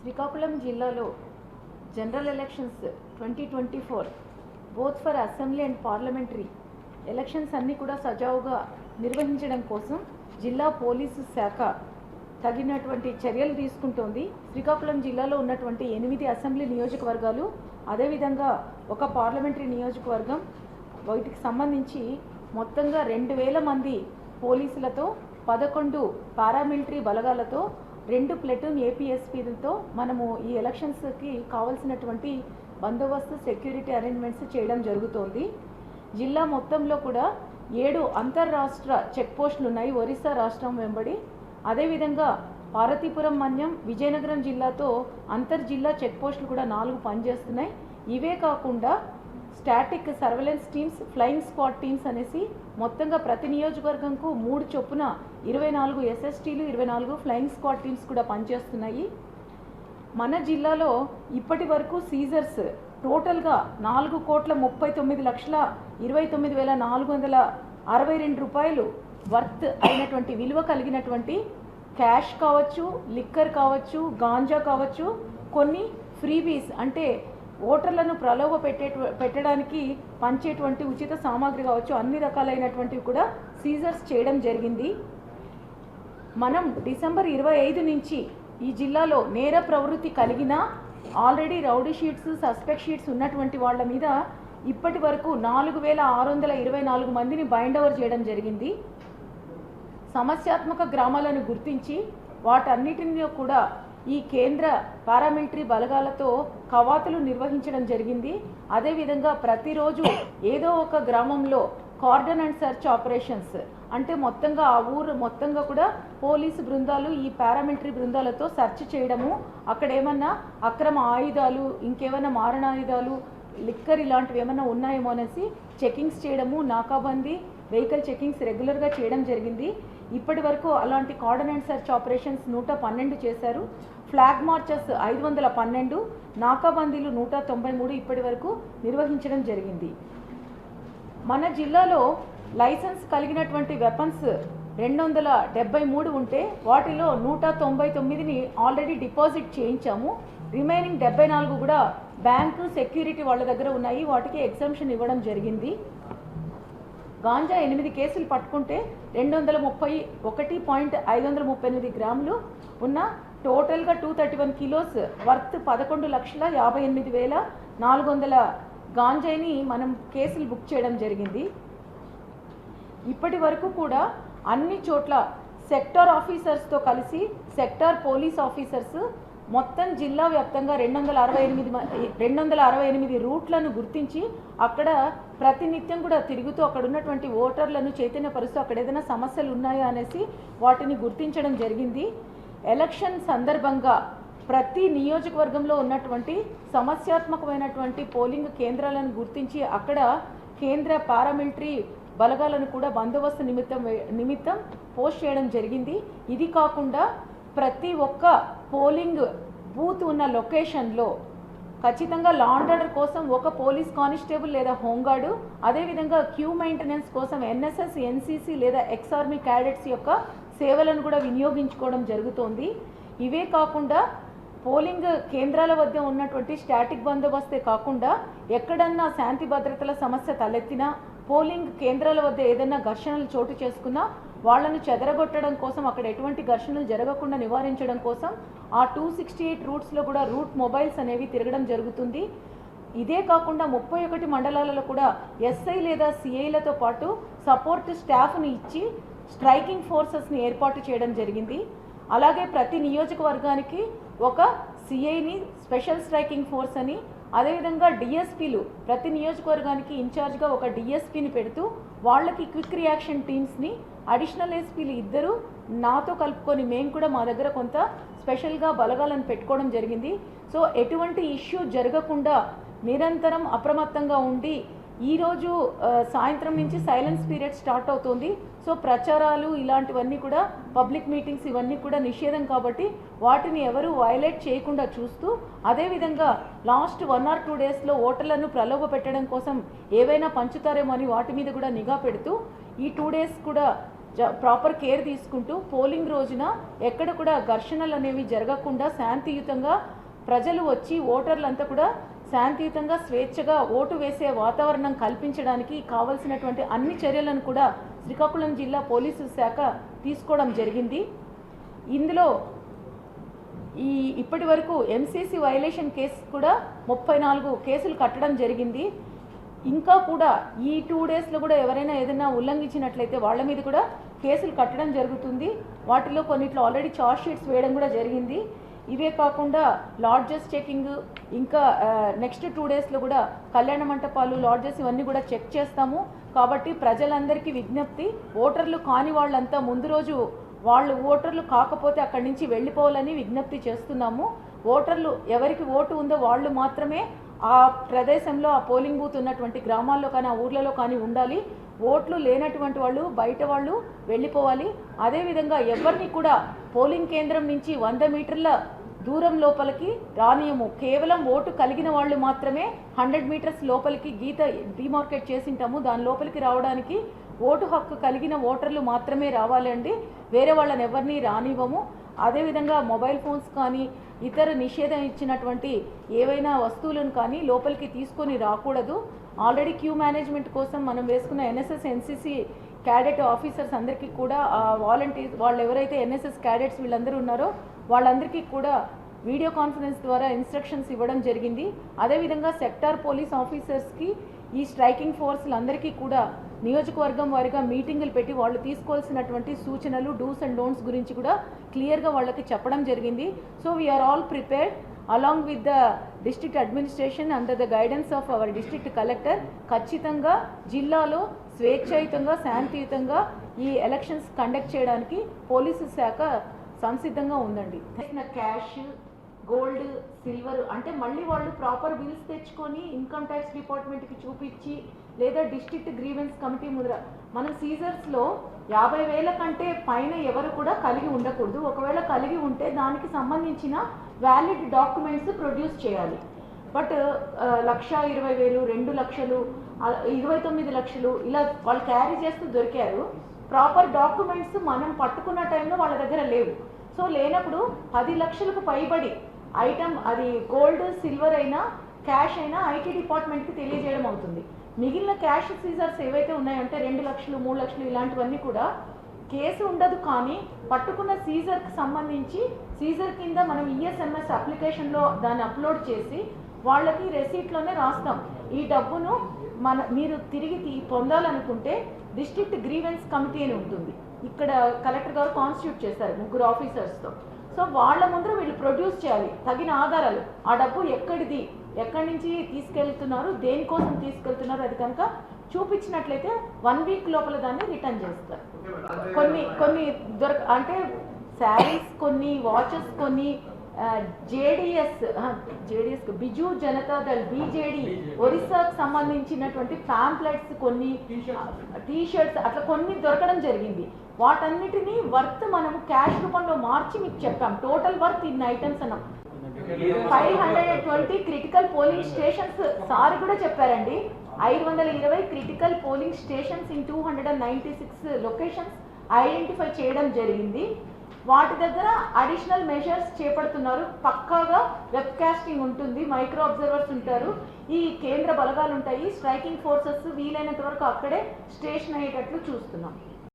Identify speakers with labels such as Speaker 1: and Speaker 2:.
Speaker 1: శ్రీకాకుళం జిల్లాలో general elections twenty twenty four both for assembly and parliamentary elections అన్నీ కూడా సజావుగా నిర్వహించడం కోసం జిల్లా పోలీసు శాఖ తగినటువంటి చర్యలు తీసుకుంటోంది. శ్రీకాకుళం జిల్లాలో ఉన్నటువంటి ఎనిమిది అసెంబ్లీ నియోజకవర్గాలు అదేవిధంగా ఒక పార్లమెంటరీ నియోజకవర్గం. వీటికి సంబంధించి మొత్తంగా రెండు వేల మంది పోలీసులతో పదకొండు పారామిలిటరీ బలగాలతో రెండు ప్లెటూన్ ఏపీఎస్పీలతో మనము ఈ ఎలక్షన్స్కి కావాల్సినటువంటి బందోబస్తు సెక్యూరిటీ అరేంజ్మెంట్స్ చేయడం జరుగుతోంది. జిల్లా మొత్తంలో కూడా ఏడు అంతర్రాష్ట్ర చెక్ పోస్టులు ఉన్నాయి ఒరిస్సా రాష్ట్రం వెంబడి. అదేవిధంగా పార్వతీపురం మన్యం విజయనగరం జిల్లాతో అంతర్జిల్లా చెక్ పోస్టులు కూడా నాలుగు పనిచేస్తున్నాయి. ఇవే కాకుండా static surveillance teams flying squad teams అనేసి మొత్తంగా ప్రతి నియోజకవర్గంకు మూడు చొప్పున ఇరవై నాలుగు ఎస్ఎస్టీలు ఇరవై నాలుగు ఫ్లయింగ్ స్క్వాడ్ టీమ్స్ కూడా పనిచేస్తున్నాయి. మన జిల్లాలో ఇప్పటి వరకు సీజర్స్ టోటల్గా నాలుగు కోట్ల ముప్పై తొమ్మిది లక్షల ఇరవై తొమ్మిది వేల నాలుగు వందల అరవై రెండు రూపాయలు వర్త్ అయినటువంటి విలువ కలిగినటువంటి క్యాష్ కావచ్చు లిక్కర్ కావచ్చు గాంజా కావచ్చు కొన్ని ఫ్రీబీస్ అంటే ఓటర్లను ప్రలోభ పెట్టే పెట్టడానికి పంచేటువంటి ఉచిత సామాగ్రి కావచ్చు అన్ని రకాలైనటువంటివి కూడా సీజర్స్ చేయడం జరిగింది. మనం డిసెంబర్ ఇరవై ఐదు నుంచి ఈ జిల్లాలో నేర ప్రవృత్తి కలిగిన already rowdy sheets suspect sheets ఉన్నటువంటి వాళ్ళ మీద ఇప్పటి వరకు నాలుగు వేల ఆరు వందల ఇరవై నాలుగు మందిని బైండ్ ఓవర్ చేయడం జరిగింది. సమస్యాత్మక గ్రామాలను గుర్తించి వాటన్నిటిని కూడా ఈ కేంద్ర పారామిలిటరీ బలగాలతో కవాతులు నిర్వహించడం జరిగింది. అదేవిధంగా ప్రతిరోజు ఏదో ఒక గ్రామంలో కార్డన్ అండ్ సెర్చ్ ఆపరేషన్స్. అంటే మొత్తంగా ఆ ఊరు మొత్తంగా కూడా పోలీసు బృందాలు ఈ పారామిలిటరీ బృందాలతో సెర్చ్ చేయడము. అక్కడ ఏమన్నా అక్రమ ఆయుధాలు ఇంకేమైనా మారణాయుధాలు లిక్కర్ ఇలాంటివి ఏమైనా ఉన్నాయేమో అనేసి చెకింగ్స్ చేయడము నాకాబందీ వెహికల్ చెకింగ్స్ రెగ్యులర్గా చేయడం జరిగింది. ఇప్పటి వరకు అలాంటి కార్డన్ సెర్చ్ ఆపరేషన్స్ నూట పన్నెండు చేశారు. ఫ్లాగ్ మార్చెస్ ఐదు వందల పన్నెండు నాకాబందీలు నూట తొంభై మూడు ఇప్పటి వరకు నిర్వహించడం జరిగింది. మన జిల్లాలో లైసెన్స్ కలిగినటువంటి వెపన్స్ రెండు వందల డెబ్బై మూడు ఉంటే వాటిలో నూట తొంభై తొమ్మిదిని ఆల్రెడీ డిపాజిట్ చేయించాము. రిమైనింగ్ డెబ్బై నాలుగు కూడా బ్యాంకు సెక్యూరిటీ వాళ్ళ దగ్గర ఉన్నాయి. వాటికి ఎగ్జామ్షన్ ఇవ్వడం జరిగింది. గాంజా ఎనిమిది కేసులు పట్టుకుంటే రెండు వందల ముప్పై ఒకటి పాయింట్ ఐదు వందల ముప్పై ఎనిమిది గ్రాములు ఉన్న టోటల్గా two thirty one kilos worth పదకొండు లక్షల యాభై ఎనిమిది వేల నాలుగు వందల గాంజాని మనం కేసులు బుక్ చేయడం జరిగింది. ఇప్పటి వరకు కూడా అన్ని చోట్ల సెక్టార్ ఆఫీసర్స్తో కలిసి సెక్టార్ పోలీస్ ఆఫీసర్స్ మొత్తం జిల్లా వ్యాప్తంగా రెండు వందల అరవై ఎనిమిది రెండు వందల అరవై ఎనిమిది రూట్లను గుర్తించి అక్కడ ప్రతినిత్యం కూడా తిరుగుతూ అక్కడ ఉన్నటువంటి ఓటర్లను చైతన్యపరుస్తూ అక్కడ ఏదైనా సమస్యలు ఉన్నాయా అనేసి వాటిని గుర్తించడం జరిగింది. ఎలక్షన్ సందర్భంగా ప్రతి నియోజకవర్గంలో ఉన్నటువంటి సమస్యాత్మకమైనటువంటి పోలింగ్ కేంద్రాలను గుర్తించి అక్కడ కేంద్ర పారామిలిటరీ బలగాలను కూడా బందోబస్తు నిమిత్తం నిమిత్తం పోస్ట్ చేయడం జరిగింది. ఇది కాకుండా ప్రతి ఒక్క పోలింగ్ బూత్ ఉన్న లొకేషన్లో ఖచ్చితంగా లా అండ్ ఆర్డర్ కోసం ఒక పోలీస్ కానిస్టేబుల్ లేదా హోంగార్డు అదేవిధంగా క్యూ మెయింటెనెన్స్ కోసం ఎన్ఎస్ఎస్ ఎన్సీసీ లేదా ఎక్స్ ఆర్మీ క్యాడెట్స్ యొక్క సేవలను కూడా వినియోగించుకోవడం జరుగుతోంది. ఇవే కాకుండా పోలింగ్ కేంద్రాల వద్ద ఉన్నటువంటి స్టాటిక్ బందోబస్తే కాకుండా ఎక్కడన్నా శాంతి భద్రతల సమస్య తలెత్తినా పోలింగ్ కేంద్రాల వద్ద ఏదైనా ఘర్షణలు చోటు చేసుకున్నా వాళ్ళను చెదరగొట్టడం కోసం అక్కడ ఎటువంటి ఘర్షణలు జరగకుండా నివారించడం కోసం ఆ టూ సిక్స్టీ ఎయిట్ రూట్స్లో కూడా రూట్ మొబైల్స్ అనేవి తిరగడం జరుగుతుంది. ఇదే కాకుండా ముప్పై ఒకటి మండలాలలో కూడా ఎస్ఐ లేదా సిఐలతో పాటు సపోర్ట్ స్టాఫ్ని ఇచ్చి స్ట్రైకింగ్ ఫోర్సెస్ని ఏర్పాటు చేయడం జరిగింది. అలాగే ప్రతి నియోజకవర్గానికి ఒక సిఐని స్పెషల్ స్ట్రైకింగ్ ఫోర్స్ అని అదేవిధంగా డిఎస్పీలు ప్రతి నియోజకవర్గానికి ఇన్ఛార్జ్గా ఒక డిఎస్పీని పెడుతూ వాళ్ళకి క్విక్ రియాక్షన్ టీమ్స్ని అడిషనల్ ఎస్పీలు ఇద్దరు నాతో కలుపుకొని మేము కూడా మా దగ్గర కొంత స్పెషల్గా బలగాలను పెట్టుకోవడం జరిగింది. సో ఎటువంటి ఇష్యూ జరగకుండా నిరంతరం అప్రమత్తంగా ఉండి ఈరోజు సాయంత్రం నుంచి సైలెన్స్ పీరియడ్ స్టార్ట్ అవుతుంది. సో ప్రచారాలు ఇలాంటివన్నీ కూడా పబ్లిక్ మీటింగ్స్ ఇవన్నీ కూడా నిషేధం కాబట్టి వాటిని ఎవరు వైలేట్ చేయకుండా చూస్తూ అదేవిధంగా లాస్ట్ వన్ ఆర్ టూ డేస్లో ఓటర్లను ప్రలోభ పెట్టడం కోసం ఏవైనా పంచుతారేమో అని వాటి మీద కూడా నిఘా పెడుతూ ఈ టూ డేస్ కూడా ప్రాపర్ కేర్ తీసుకుంటూ పోలింగ్ రోజున ఎక్కడ కూడా ఘర్షణలు అనేవి జరగకుండా శాంతియుతంగా ప్రజలు వచ్చి ఓటర్లంతా కూడా శాంతియుతంగా స్వేచ్ఛగా ఓటు వేసే వాతావరణం కల్పించడానికి కావలసినటువంటి అన్ని చర్యలను కూడా శ్రీకాకుళం జిల్లా పోలీసు శాఖ తీసుకోవడం జరిగింది. ఇందులో ఈ ఇప్పటి వరకు ఎంసీసీ వైలేషన్ కేసు కూడా ముప్పై నాలుగు కేసులు కట్టడం జరిగింది. ఇంకా కూడా ఈ టూ డేస్లో కూడా ఎవరైనా ఏదైనా ఉల్లంఘించినట్లయితే వాళ్ళ మీద కూడా కేసులు కట్టడం జరుగుతుంది. వాటిలో కొన్నిట్లో ఆల్రెడీ చార్జ్ షీట్స్ వేయడం కూడా జరిగింది. ఇవే కాకుండా లాడ్జెస్ చెకింగ్ ఇంకా నెక్స్ట్ టూ డేస్లో కూడా కళ్యాణ మంటపాలు లాడ్జెస్ ఇవన్నీ కూడా చెక్ చేస్తాము. కాబట్టి ప్రజలందరికీ విజ్ఞప్తి ఓటర్లు కాని వాళ్ళంతా ముందు రోజు వాళ్ళు ఓటర్లు కాకపోతే అక్కడి నుంచి వెళ్ళిపోవాలని విజ్ఞప్తి చేస్తున్నాము. ఓటర్లు ఎవరికి ఓటు ఉందో వాళ్ళు మాత్రమే ఆ ప్రదేశంలో ఆ పోలింగ్ బూత్ ఉన్నటువంటి గ్రామాల్లో కానీ ఆ ఊర్లలో కానీ ఉండాలి. ఓట్లు లేనటువంటి వాళ్ళు బయట వాళ్ళు వెళ్ళిపోవాలి. అదేవిధంగా ఎవరిని కూడా పోలింగ్ కేంద్రం నుంచి వంద మీటర్ల దూరం లోపలికి రానియము. కేవలం ఓటు కలిగిన వాళ్ళు మాత్రమే హండ్రెడ్ మీటర్స్ లోపలికి గీత డిమార్కెట్ చేసింటాము. దాని లోపలికి రావడానికి ఓటు హక్కు కలిగిన ఓటర్లు మాత్రమే రావాలండి. వేరే వాళ్ళని ఎవరిని రానివ్వము. అదేవిధంగా మొబైల్ ఫోన్స్ కానీ ఇతర నిషేధం ఇచ్చినటువంటి ఏవైనా వస్తువులను కానీ లోపలికి తీసుకొని రాకూడదు. ఆల్రెడీ క్యూ మేనేజ్మెంట్ కోసం మనం వేసుకున్న ఎన్ఎస్ఎస్ ఎన్సీసీ క్యాడెట్ ఆఫీసర్స్ అందరికీ కూడా వాలంటీర్స్ వాళ్ళు ఎవరైతే ఎన్ఎస్ఎస్ క్యాడెట్స్ వీళ్ళందరూ ఉన్నారో వాళ్ళందరికీ కూడా వీడియో కాన్ఫరెన్స్ ద్వారా ఇన్స్ట్రక్షన్స్ ఇవ్వడం జరిగింది. అదేవిధంగా సెక్టార్ పోలీస్ ఆఫీసర్స్కి ఈ స్ట్రైకింగ్ ఫోర్స్లందరికీ కూడా నియోజకవర్గం వారిగా మీటింగులు పెట్టి వాళ్ళు తీసుకోవాల్సినటువంటి సూచనలు డూస్ అండ్ డోంట్స్ గురించి కూడా క్లియర్గా వాళ్ళకి చెప్పడం జరిగింది. So we are all prepared along with the district administration under the guidance of our district collector ఖచ్చితంగా జిల్లాలో స్వేచ్ఛాయుతంగా శాంతియుతంగా ఈ ఎలక్షన్స్ కండక్ట్ చేయడానికి పోలీసు శాఖ సంసిద్ధంగా ఉందండి. క్యాష్ గోల్డ్ సిల్వర్ అంటే మళ్ళీ వాళ్ళు ప్రాపర్ బిల్స్ తెచ్చుకొని ఇన్కమ్ ట్యాక్స్ డిపార్ట్మెంట్కి చూపించి లేదా డిస్ట్రిక్ట్ గ్రీవెన్స్ కమిటీ ముద్ర. మనం సీజర్స్లో యాభై వేల కంటే పైన ఎవరు కూడా కలిగి ఉండకూడదు. ఒకవేళ కలిగి ఉంటే దానికి సంబంధించిన వ్యాలిడ్ డాక్యుమెంట్స్ ప్రొడ్యూస్ చేయాలి. బట్ లక్ష ఇరవై వేలు రెండు లక్షలు ఇరవై తొమ్మిది లక్షలు ఇలా వాళ్ళు క్యారీ చేస్తూ దొరికారు. ప్రాపర్ డాక్యుమెంట్స్ మనం పట్టుకున్న టైంలో వాళ్ళ దగ్గర లేవు. సో లేనప్పుడు పది లక్షలకు పైబడి ఐటమ్ అది గోల్డ్ సిల్వర్ అయినా క్యాష్ అయినా ఐటీ డిపార్ట్మెంట్కి తెలియజేయడం అవుతుంది. మిగిలిన క్యాష్ సీజర్స్ ఏవైతే ఉన్నాయంటే రెండు లక్షలు మూడు లక్షలు ఇలాంటివన్నీ కూడా కేసు ఉండదు కానీ పట్టుకున్న సీజర్కి సంబంధించి సీజర్ కింద మనం ఈఎస్ఎంఎస్ అప్లికేషన్లో దాన్ని అప్లోడ్ చేసి వాళ్ళకి రెసీట్లోనే రాస్తాం. ఈ డబ్బును మన మీరు తిరిగి పొందాలనుకుంటే డిస్ట్రిక్ట్ గ్రీవెన్స్ కమిటీ అని ఉంటుంది. ఇక్కడ కలెక్టర్ గారు కాన్స్టిట్యూట్ చేశారు ముగ్గురు ఆఫీసర్స్తో. సో వాళ్ళ ముందర వీళ్ళు ప్రొడ్యూస్ చేయాలి. తగిన ఆధారాలు. ఆ డబ్బు ఎక్కడిది? ఎక్కడి నుంచి తీసుకెళ్తున్నారు? దేనికోసం తీసుకెళ్తున్నారు? అది కనుక చూపించినట్లయితే వన్ వీక్ లోపల దాన్ని రిటర్న్ చేస్తారు. కొన్ని కొన్ని దొరక అంటే శారీస్ కొన్ని వాచెస్ కొన్ని JDS JDS Biju Janata Dal BJD ఒరిస్సాకు సంబంధించినటువంటి ప్యాంప్లెట్స్ కొన్ని టీ షర్ట్స్ అట్లా కొన్ని దొరకడం జరిగింది. వాటన్నిటిని వర్త్ మనం క్యాష్ రూపంలో మార్చి మీకు చెప్పాం. టోటల్ వర్త్ ఇన్ని ఐటమ్స్ అన్నాం. Five hundred and twenty critical polling stations sir కూడా చెప్పారండి. ఐదు వందల ఇరవై critical polling stations in two hundred and ninety six locations identify చేయడం జరిగింది. వాటి దగ్గర అడిషనల్ మెజర్స్ చేపడుతున్నారు. పక్కాగా వెబ్కాస్టింగ్ ఉంటుంది. మైక్రో అబ్జర్వర్స్ ఉంటారు. ఈ కేంద్ర బలగాలు ఉంటాయి స్ట్రైకింగ్ ఫోర్సెస్ వీలైనంత వరకు అక్కడే స్టేషన్ అయ్యేటట్లు చూస్తున్నాం.